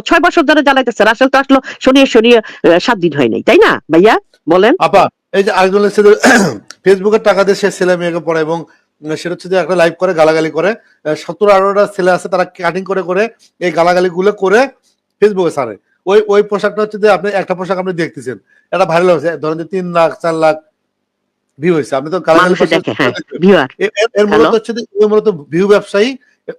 ছয় বছর ধরে জ্বালাইতেছে। রাসেল তো আসলো শনিয়ে শনিয়ে সাত দিন হয় নাই তাই না ভাইয়া? বলেন। আপা এই যে আরেকজন ফেসবুকের টাকা দিয়ে সে ছেলে মেয়েকে পড়ায় এবং সেটা হচ্ছে যে একটা লাইভ করে গালাগালি করে। সত্তর আঠারোটা ছেলে আছে তারা কাটিং করে করে এই গালাগালি গুলো করে ফেসবুকে ছাড়ে। ওই ওই পোশাকটা হচ্ছে যে আপনি একটা পোশাক আপনি দেখতেছেন এটা ভাইরাল হয়েছে ধরেন যে তিন লাখ চার লাখ ভিউ হয়েছে। আপনি তো গালাগালি হ্যাঁ এর- মূলত হচ্ছে যে ওই মূলত ভিউ ব্যবসায়ী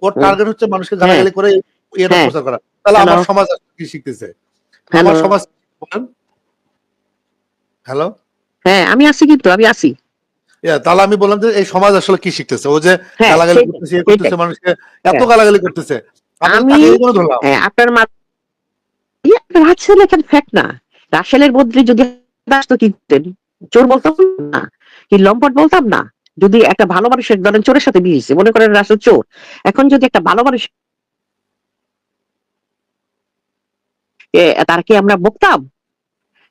ওর টার্গেট হচ্ছে মানুষকে গালাগালি করে এটা হ্যাঁ। প্রচার করা তাহলে আমার সমাজ কি শিখতেছে? আমার সমাজ বলেন। হ্যালো হ্যাঁ আমি আছি কিন্তু আমি আছি। তাহলে আমি বললাম যে এই সমাজ আসলে কি শিখতেছে? ও যে হ্যাঁ, গালাগালি করতেছে ইয়ে করতেছে মানুষকে এত হ্যাঁ। গালাগালি করতেছে। আমি- হ্যাঁ আপনার মা ইয়ে, রাসেল এখানে ফ্যাক্ট না। রাসেলের বদলে যদি ব্যস্ত কি করতেন? চোর বলতাম না কি লম্পট বলতাম না। যদি একটা ভালো মানুষের ধরেন চোরের সাথে বিয়ে মনে করেন রাসেল চোর। এখন যদি একটা ভালো মানুষ তার কি আমরা বকতাম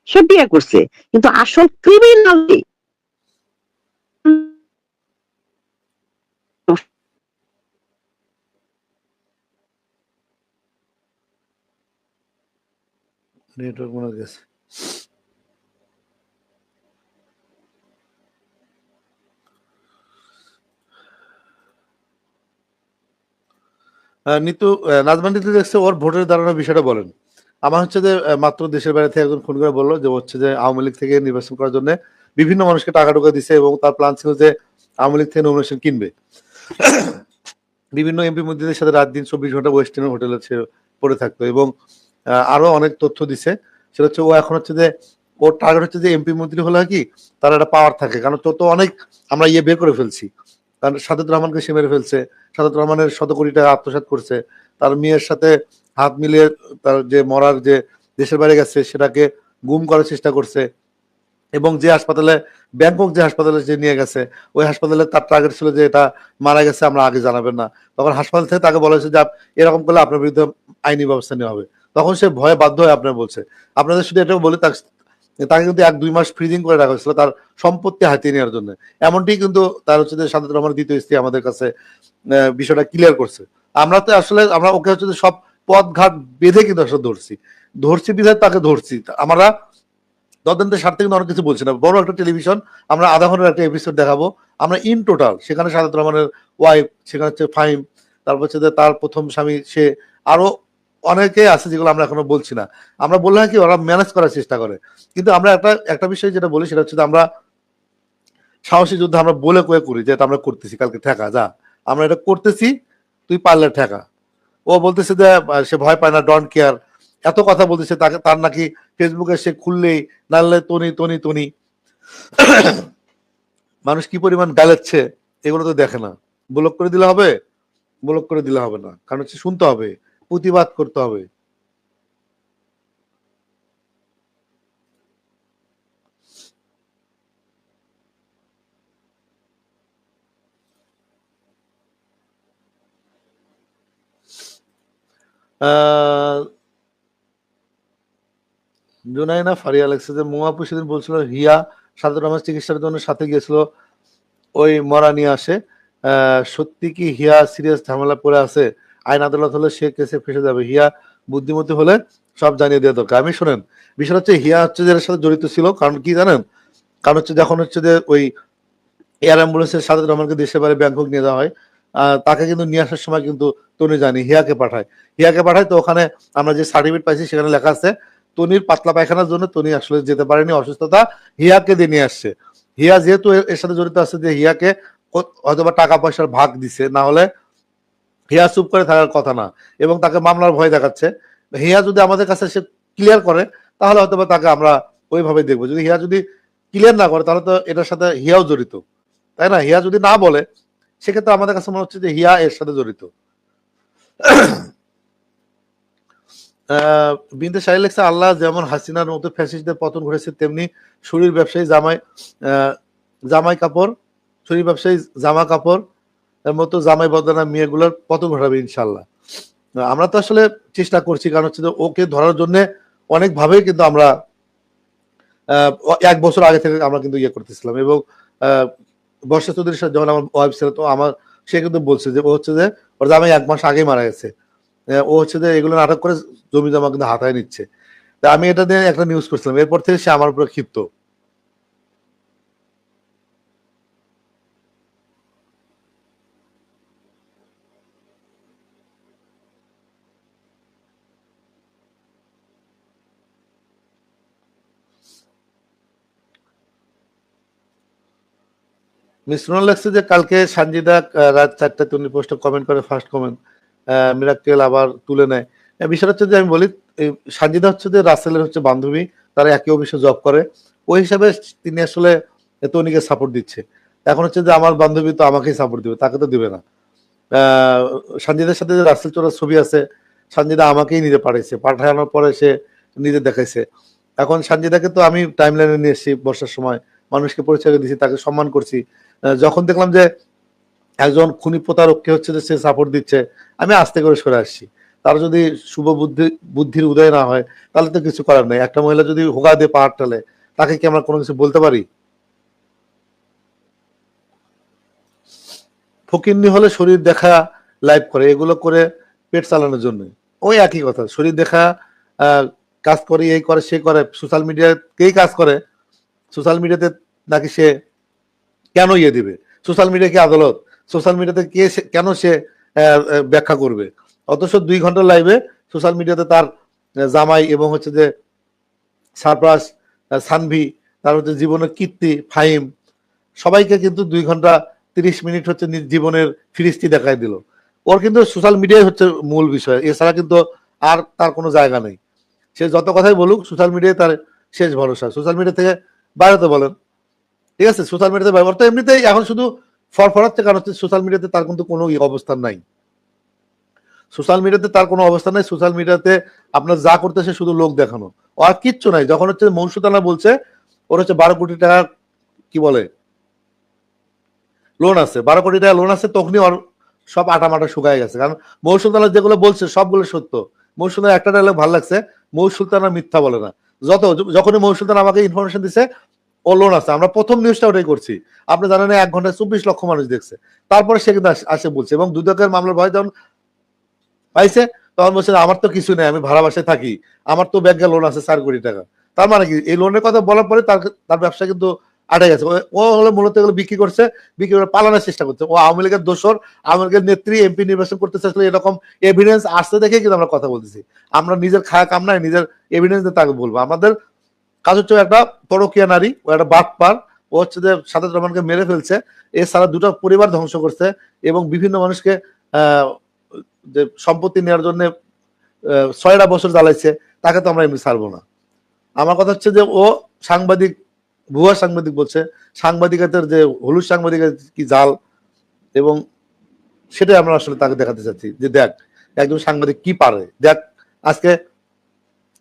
সে বিয়ে করছে। কিন্তু আসল ক্রিমিনাল নেটওয়ার্ক মনে গেছে। নিতু নাজমান নিতু দেখছে ওর ভোটের দাঁড়ানোর বিষয়টা বলেন। আমার হচ্ছে যে মাত্র দেশের বাইরে থেকে একজন ফোন করে বলল যে হচ্ছে যে আওয়ামী লীগ থেকে নির্বাচন করার জন্য বিভিন্ন মানুষকে টাকা টোকা দিছে এবং তার প্ল্যান ছিল যে আওয়ামী লীগ থেকে নমিনেশন কিনবে। বিভিন্ন এমপি মন্ত্রীদের সাথে রাত দিন চব্বিশ ঘণ্টা ওয়েস্টার্ন হোটেলে পড়ে থাকতো এবং আরও অনেক তথ্য দিছে। সেটা হচ্ছে ও এখন হচ্ছে যে, ওর টার্গেট হচ্ছে যে এমপি মন্ত্রী হলে কি তার একটা পাওয়ার থাকে, কারণ তো অনেক আমরা ইয়ে বের করে ফেলছি। কারণ সাদত রহমানকে সে মেরে ফেলছে সাদত রহমানের শত কোটি টাকা আত্মসাৎ করছে, তার মেয়ের সাথে হাত মিলিয়ে তার যে মরার যে দেশের বাইরে গেছে, সেটাকে গুম করার চেষ্টা করছে। এবং যে হাসপাতালে, ব্যাংকক যে হাসপাতালে যে নিয়ে গেছে, ওই হাসপাতালে তার টার্গেট ছিল যে এটা মারা গেছে, আমরা আগে জানাবেন না। তখন হাসপাতাল থেকে তাকে বলা হয়েছে যে এরকম করলে আপনার বিরুদ্ধে আইনি ব্যবস্থা নেওয়া হবে। তখন সে ভয়ে বাধ্য হয়ে আপনার বলছে। আপনাদের শুধু এটাও বলে তাকে কিন্তু এক দুই মাস ফ্রিজিং করে রাখা হয়েছিল তার সম্পত্তি হাতিয়ে নেওয়ার জন্য। এমনটি কিন্তু তার হচ্ছে যে রহমানের দ্বিতীয় স্ত্রী আমাদের কাছে বিষয়টা ক্লিয়ার করছে। আমরা তো আসলে, আমরা ওকে হচ্ছে সব পথ ঘাট বেঁধে কিন্তু আসলে ধরছি। ধরছি বিধায় তাকে ধরছি। আমরা তদন্তের স্বার্থে কিন্তু অনেক কিছু বলছি না। বড় একটা টেলিভিশন, আমরা আধা ঘণ্টার একটা এপিসোড দেখাবো। আমরা ইন টোটাল সেখানে সাদত রহমানের ওয়াইফ সেখানে হচ্ছে ফাইম তারপর হচ্ছে তার প্রথম স্বামী, সে আরও অনেকে আছে যেগুলো আমরা এখনও বলছি না। আমরা বললে কি, ওরা ম্যানেজ করার চেষ্টা করে। কিন্তু আমরা একটা একটা বিষয় যেটা বলি, সেটা হচ্ছে আমরা সাহসী যুদ্ধ আমরা বলে কয়ে করি যে এটা আমরা করতেছি, কালকে ঠেকা, যা। আমরা এটা করতেছি, তুই পারলে ঠেকা। ও বলতেছে যে সে ভয় পায় না ডন কেয়ার এত কথা বলতেছে, তাকে, তার নাকি ফেসবুকে সে খুললেই নাহলে তনি তনি তনি মানুষ কি পরিমাণ গালাচ্ছে, এগুলো তো দেখে না। ব্লক করে দিলে হবে, ব্লক করে দিলে হবে না। কারণ হচ্ছে শুনতে হবে, প্রতিবাদ করতে হবে। জুনাইনা ফারিয়া লেখছে যে মুয়াপু সেদিন বলছিল, হিয়া সাদর রহমান চিকিৎসার জন্য সাথে গিয়েছিল, ওই মরা নিয়ে আসে। সত্যি কি হিয়া সিরিয়াস ঝামেলা পড়ে আছে? আইন আদালত হলে সে কেসে ফেসে যাবে। হিয়া বুদ্ধিমতী হলে সব জানিয়ে দেওয়া দরকার। আমি শোনেন, বিষয় হচ্ছে হিয়া হচ্ছে যে সাথে জড়িত ছিল, কারণ কি জানেন? কারণ হচ্ছে যখন হচ্ছে যে ওই এয়ার অ্যাম্বুলেন্সের সাদত রহমানকে দেশের বাইরে ব্যাংকক নিয়ে যাওয়া হয় তাকে কিন্তু নিয়ে আসার সময় কিন্তু তনি জানি হিয়াকে পাঠায়। হিয়াকে পাঠায় তো ওখানে আমরা যে সার্টিফিকেট পাইছি সেখানে লেখা আছে, তনির পাতলা পায়খানার জন্য তনি আসলে যেতে পারেনি, অসুস্থতা হিয়াকে দিয়ে নিয়ে আসছে। হিয়া যেহেতু এর- সাথে জড়িত আছে যে হিয়াকে হয়তোবা টাকা পয়সার ভাগ দিছে, না হলে হিয়া চুপ করে থাকার কথা না, এবং তাকে মামলার ভয় দেখাচ্ছে। হিয়া যদি আমাদের কাছে সে ক্লিয়ার করে, তাহলে হয়তোবা তাকে আমরা ওইভাবে দেখব। যদি হিয়া যদি ক্লিয়ার না করে, তাহলে তো এটার সাথে হিয়াও জড়িত। তাই না? হিয়া যদি না বলে সেক্ষেত্রে আমাদের কাছে মনে হচ্ছে যে হিয়া এর সাথে জড়িত। বিনতে শাহী লেখছে, আল্লাহ যেমন হাসিনার মতো ফ্যাসিস্টদের পতন ঘটেছে, তেমনি শরীর ব্যবসায়ী জামাই জামাই কাপড় শরীর ব্যবসায়ী জামা কাপড়, এর মতো জামাই বদলানা মেয়েগুলোর পতন ঘটাবে ইনশাল্লাহ আমরা তো আসলে চেষ্টা করছি, কারণ হচ্ছে যে ওকে ধরার জন্য অনেক ভাবেই কিন্তু আমরা এক বছর আগে থেকে আমরা কিন্তু ইয়ে করতেছিলাম এবং বর্ষা চৌধুরীর সাথে যখন আমার ওয়াইফ ছিল, তো আমার, সে কিন্তু বলছে যে, ও হচ্ছে যে, ওর জামাই এক মাস আগেই মারা গেছে। ও হচ্ছে যে, এগুলো নাটক করে জমি জমা কিন্তু হাতায় নিচ্ছে। তা আমি এটা নিয়ে একটা নিউজ করছিলাম। এরপর থেকে সে আমার উপরে ক্ষিপ্ত। মিশ্রণ লাগছে যে কালকে সানজিদা রাত চারটাতে উনি পোস্টে কমেন্ট করে ফার্স্ট কমেন্ট মিরাক্কেল আবার তুলে নেয়। বিষয়টা হচ্ছে যে আমি বলি সানজিদা হচ্ছে যে রাসেলের হচ্ছে বান্ধবী, তারা একই অফিসে জব করে। ওই হিসাবে তিনি আসলে তনিকে সাপোর্ট দিচ্ছে। এখন হচ্ছে যে আমার বান্ধবী তো আমাকেই সাপোর্ট দিবে, তাকে তো দিবে না। সানজিদার সাথে যে রাসেল চোরার ছবি আছে, সানজিদা আমাকেই নিজে পাঠাইছে পাঠানোর পরে সে নিজে দেখাইছে। এখন সানজিদাকে তো আমি টাইম লাইনে নিয়ে এসেছি বর্ষার সময়। মানুষকে পরিচয় দিয়েছি, তাকে সম্মান করছি। যখন দেখলাম যে একজন খুনি প্রতারককে হচ্ছে যে সে সাপোর্ট দিচ্ছে, আমি আস্তে করে সরে আসছি। তার যদি শুভ বুদ্ধি, বুদ্ধির উদয় না হয়, তাহলে তো কিছু করার নেই। একটা মহিলা যদি হোগা দিয়ে পাহাড় টালে তাকে কি আমরা কোনো কিছু বলতে পারি? ফকিন্নি হলে শরীর দেখা লাইভ করে, এগুলো করে পেট চালানোর জন্য। ওই একই কথা, শরীর দেখা কাজ করে, এই করে, সে করে সোশ্যাল মিডিয়াতেই কাজ করে সোশ্যাল মিডিয়াতে নাকি সে কেন ইয়ে দিবে? সোশ্যাল মিডিয়া কি আদালত? সোশ্যাল মিডিয়াতে কে কেন সে ব্যাখ্যা করবে? অথচ দুই ঘণ্টা লাইভে সোশ্যাল মিডিয়াতে তার জামাই এবং হচ্ছে যে সারপ্রাস সানভি, তার হচ্ছে জীবনের কীর্তি, ফাহিম, সবাইকে কিন্তু দুই ঘণ্টা তিরিশ মিনিট হচ্ছে নিজ জীবনের ফিরিস্তি দেখায় দিল। ওর কিন্তু সোশ্যাল মিডিয়াই হচ্ছে মূল বিষয়। এছাড়া কিন্তু আর তার কোনো জায়গা নেই। সে যত কথাই বলুক, সোশ্যাল মিডিয়ায় তার শেষ ভরসা। সোশ্যাল মিডিয়া থেকে বাইরে তো বলেন। ঠিক আছে? সোশ্যাল মিডিয়াতে ব্যবহার তো এমনিতেই এখন শুধু ফরফরাচ্ছে কারণ হচ্ছে সোশ্যাল মিডিয়াতে তার কিন্তু কোনো অবস্থান নাই। সোশ্যাল মিডিয়াতে তার কোনো অবস্থান নাই। সোশ্যাল মিডিয়াতে আপনার যা করতেছে শুধু লোক দেখানো। ও আর কিচ্ছু নাই। যখন হচ্ছে মৌসুতানা বলছে, ওর হচ্ছে বারো কোটি টাকা কি বলে? লোন আছে। বারো কোটি টাকা লোন আছে, তখনই ওর সব আটা মাটা শুকায় গেছে। কারণ মৌ সুলতানা যেগুলো বলছে, সবগুলো সত্য। মৌ সুলতানা একটা ডায়লগ ভালো লাগছে। মৌসুলতানা মিথ্যা বলে না। যত, যখনই মৌ সুলতান আমাকে ইনফরমেশন দিছে, ও লোন আছে। আমরা প্রথম নিউজটা ওটাই করছি। আপনি জানেন এক ঘন্টায় চব্বিশ লক্ষ মানুষ দেখছে। তারপরে সে কিন্তু আসে বলছে। এবং দুদকের মামলার ভয় যখন পাইছে, তখন বলছে, আমার তো কিছু নেই, আমি ভাড়া বাসায় থাকি। আমার তো ব্যাংকে লোন আছে চার কোটি টাকা। তার মানে কি? এই লোনের কথা বলার পরে তার তার ব্যবসা কিন্তু আটে গেছে ও- হলো মূলত এগুলো বিক্রি করছে, বিক্রি করে পালানোর চেষ্টা করছে। ও আওয়ামী লীগের দোষর, আওয়ামী লীগের নেত্রী, এমপি নির্বাচন করতে চাইছিল, এরকম এভিডেন্স আসতে দেখে কিন্তু আমরা কথা বলতেছি। আমরা নিজের খায়া কাম নাই, নিজের এভিডেন্স দিয়ে তাকে বলব। আমাদের কাজ হচ্ছে একটা পরকীয়া নারী, ও একটা বাটপার, ও হচ্ছে যে সাদাত রহমানকে মেরে ফেলছে, এছাড়া দুটো পরিবার ধ্বংস করছে এবং বিভিন্ন মানুষকে যে সম্পত্তি নেওয়ার জন্য ছয়টা বছর জ্বালাইছে, তাকে তো আমরা এমনি ছাড়বো না। আমার কথা হচ্ছে যে ও সাংবাদিক ভুয়া সাংবাদিক বলছে, সাংবাদিকতার যে হলুদ সাংবাদিকের কি জাল, এবং সেটাই আমরা আসলে তাকে দেখাতে চাচ্ছি, যে দেখ, একজন সাংবাদিক কি পারে? দেখ, আজকে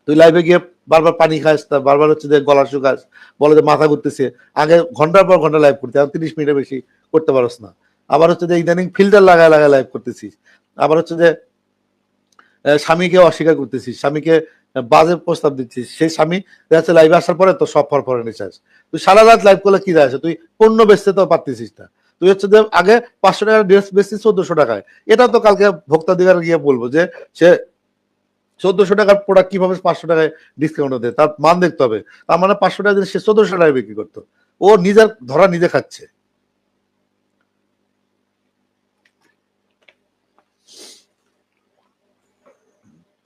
তুই লাইভে গিয়ে বারবার পানি খাস, তা বারবার হচ্ছে যে গলা শুকাস বলে যে মাথা ঘুরতেছে, আগে ঘণ্টার পর ঘণ্টা লাইভ করতে আর তিরিশ মিনিটের বেশি করতে পারস না। আবার হচ্ছে যে ইদানিং ফিল্টার লাগায় লাগায় লাইভ করতেছিস। আবার হচ্ছে যে স্বামীকে অস্বীকার করতেছিস, স্বামীকে বাজে প্রস্তাব দিচ্ছিস। সেই স্বামী দেখা লাইভে আসার পরে তো সব ফর ফরে নিচাস তুই সারা রাত লাইভ করলে কি আসে? তুই পণ্য বেচতে তো পারতেছিস না। তুই হচ্ছে যে আগে পাঁচশো টাকার ড্রেস বেচছিস চোদ্দশো টাকায়। এটা তো কালকে ভোক্তাধিকার গিয়ে বলব যে সে চোদ্দশো টাকার প্রোডাক্ট কীভাবে পাঁচশো টাকায় ডিসকাউন্ট দেয়? তার মান দেখতে হবে। তার মানে পাঁচশো টাকা জিনিস সে চোদ্দশো টাকায় বিক্রি করতো। ও নিজের ধরা নিজে খাচ্ছে।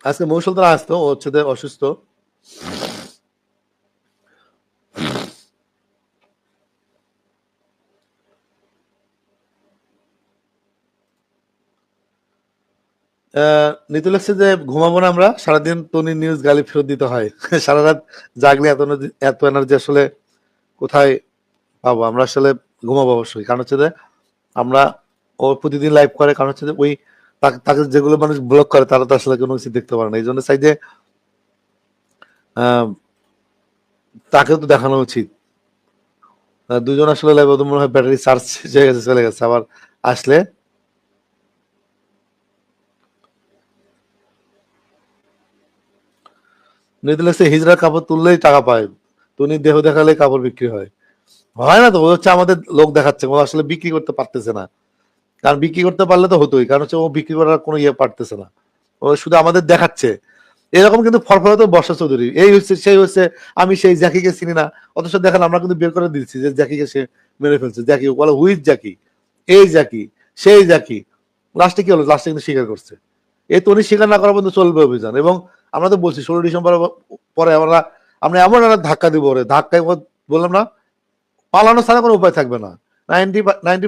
আজকে মৌসুলতানা আসতো, ও হচ্ছে অসুস্থ। নিতু লাগছে যে ঘুমাবো না আমরা, সারাদিন তনি নিউজ গালি ফেরত দিতে হয়। সারা রাত জাগলে এত এত এনার্জি আসলে কোথায় পাবো? আমরা আসলে ঘুমাবো অবশ্যই। কারণ হচ্ছে যে আমরা ও প্রতিদিন লাইভ করে, কারণ হচ্ছে যে ওই তাকে- তাকে যেগুলো মানুষ ব্লক করে, তারা তো আসলে কোনো কিছু দেখতে পারে না। এই জন্য চাই যে তাকেও তো দেখানো উচিত। দুজন আসলে লাইভ মনে হয় ব্যাটারি চার্জ শেষ হয়ে গেছে, চলে গেছে। আবার আসলে লাগছে হিজড়ার কাপড় তুললেই টাকা পায়। তুমি দেহ দেখালে কাপড় বিক্রি হয়। হয় না তো হচ্ছে আমাদের লোক দেখাচ্ছে। আসলে বিক্রি করতে পারতেছে না। কারণ বিক্রি করতে পারলে তো হতোই, কারণ হচ্ছে ও বিক্রি করার কোনো ইয়ে পারতেছে না। ও শুধু আমাদের দেখাচ্ছে। এরকম কিন্তু ফরফরাতো বর্ষা চৌধুরী। এই হচ্ছে, সেই হচ্ছে, আমি সেই জ্যাকিকে চিনি না। অথচ দেখেন আমরা কিন্তু বের করে দিচ্ছি যে জ্যাকিকে সে মেরে ফেলছে। জ্যাকি বলে, হুইজ জ্যাকি, এই জ্যাকি, সেই জ্যাকি। লাস্টে কি হলো? লাস্টে কিন্তু স্বীকার করছে। এই তনি স্বীকার না করা পর্যন্ত চলবে অভিযান। এবং আমরা তো বলছি, ষোলো ডিসেম্বর পরে আমরা আমরা এমন একটা ধাক্কা দিব ওরে। ধাক্কায় বললাম না, পালানো ছাড়া কোনো উপায় থাকবে না। Ninety ninety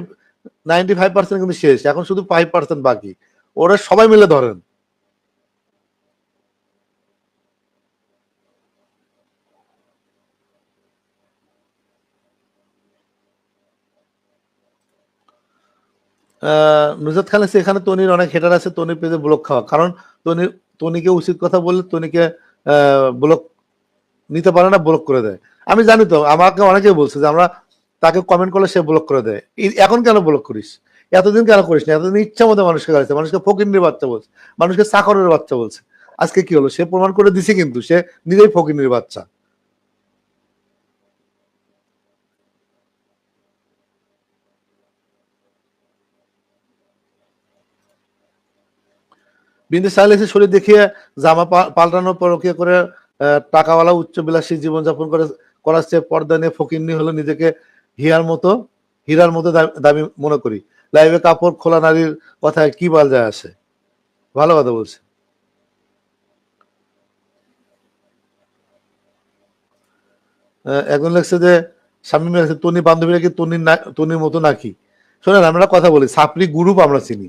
ninety five percent কিন্তু শেষ, এখন শুধু ফাইভ পার্সেন্ট বাকি। ওরা সবাই মিলে ধরেন। নুসরাত খান আছে, এখানে তনির অনেক হেটার আছে, তনির পেজে ব্লক খাওয়া। কারণ তনি, তনিকে উচিত কথা বললে তনিকে ব্লক নিতে পারে না ব্লক করে দেয়। আমি জানি তো, আমাকে অনেকেই বলছে যে আমরা তাকে কমেন্ট করলে সে ব্লক করে দেয়। এখন কেন ব্লক করিস? এতদিন কেন করিস না এতদিন ইচ্ছা মতো মানুষকে গাড়িছে মানুষকে ফকিন্নির বাচ্চা বলছে। মানুষকে চাকরের বাচ্চা বলছে। আজকে কি হলো? সে প্রমাণ করে দিছে কিন্তু, সে নিজেই ফকিন্নির বাচ্চা। বিন্দু সাইলেসের শরীর দেখিয়ে জামা পাল্টানো পরকিয়া করে টাকাওয়ালা উচ্চবিলাসী জীবনযাপন করে, করাচ্ছে, পর্দা নিয়ে ফকিন্নি হলো নিজেকে হিয়ার মতো, হীরার মতো দামি মনে করি। লাইভে কাপড় খোলা নারীর কথায় কি বল যায় আসে? ভালো কথা বলছে একজন লেখছে যে, স্বামী লেখছে তনি বান্ধবীরা কি তনির তনির মতো নাকি? শোনেন, আমরা কথা বলি। সাপড়ি গ্রুপ আমরা চিনি।